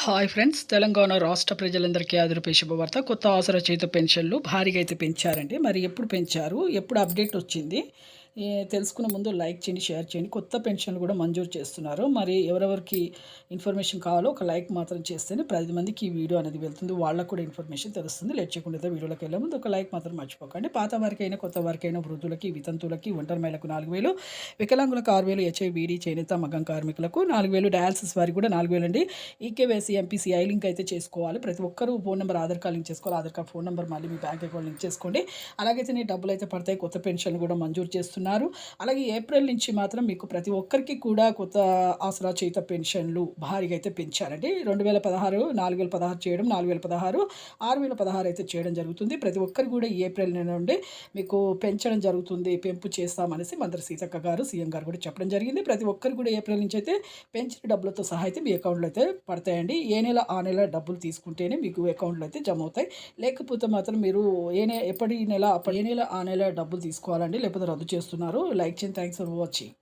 Hi friends Telangana రాష్ట్ర ప్రజలందరికీ ఆదరపే శుభవార్త. కొత్త ఆసరా చేత పెన్షన్లు భారీగా అయితే పెంచారండి. మరి ఎప్పుడు పెంచారు? ఎప్పుడు అప్డేట్ వచ్చింది? తెలుసుకునే ముందు లైక్ చేయండి షేర్ చేయండి. కొత్త పెన్షన్లు కూడా మంజూరు చేస్తున్నారు. మరి ఎవరెవరికి ఇన్ఫర్మేషన్ కావాలో ఒక లైక్ మాత్రం చేస్తేనే పది మందికి ఈ వీడియో అనేది వెళ్తుంది. వాళ్ళకు కూడా ఇన్ఫర్మేషన్ తెలుస్తుంది. లేట్ చేయకుండా వీడియోలోకి వెళ్ళే ముందు ఒక లైక్ మాత్రం మర్చిపోకండి. పాత వారికైనా కొత్త వారికైనా వృద్ధులకి వితంతులకి ఒంటరి మహిళలకు నాలుగు వేలు వికలాంగులకు ఆరు వేలు హెచ్ఐ బీడీ చేనేత మగ్గం కార్మికులకు నాలుగు వేలు డయాలసిస్ వారికి కూడా నాలుగు వేలు అండి. ఈకేవైసీ ఎంపీసీ ఐ లింక్ అయితే చేసుకోవాలి. ప్రతి ఒక్కరూ phone number Aadhaar card link చేసుకోవాలి. ఆధార్ కార్డ్ ఫోన్ నెంబర్ మళ్ళీ మీ బ్యాంక్ అకౌంట్ లింక్ చేసుకోండి. అలాగైతే నీ డబ్బులు అయితే పడతాయి. కొత్త పెన్షన్లు కూడా మంజూరు చేస్తున్నారు. అలాగే ఏప్రిల్ నుంచి మాత్రం మీకు ప్రతి ఒక్కరికి కూడా కొత్త ఆసరా చేత పెన్షన్లు భారీగా అయితే పెంచారండి. రెండు వేల పదహారు నాలుగు వేల పదహారు చేయడం నాలుగు వేల పదహారు ఆరు వేల పదహారు అయితే చేయడం జరుగుతుంది. ప్రతి ఒక్కరు కూడా ఏప్రిల్ నుండి మీకు పెంచడం జరుగుతుంది పెంపు చేస్తామనేసి మంత్రి సీతక్క గారు సీఎం గారు కూడా చెప్పడం జరిగింది. ప్రతి ఒక్కరు కూడా ఏప్రిల్ నుంచి అయితే పెంచిన డబ్బులతో సహా అయితే మీ అకౌంట్లో అయితే పడతాయండి. ఏ నెల ఆ నెల డబ్బులు తీసుకుంటేనే మీకు అకౌంట్లో అయితే జమ అవుతాయి. లేకపోతే మాత్రం మీరు ఏ నె ఎప్పటి నెల అప్పటి ఏ నెల ఆ నెల డబ్బులు తీసుకోవాలండి లేకపోతే రద్దు చేస్తున్నారు. లైక్ చేయండి. Thanks for watching.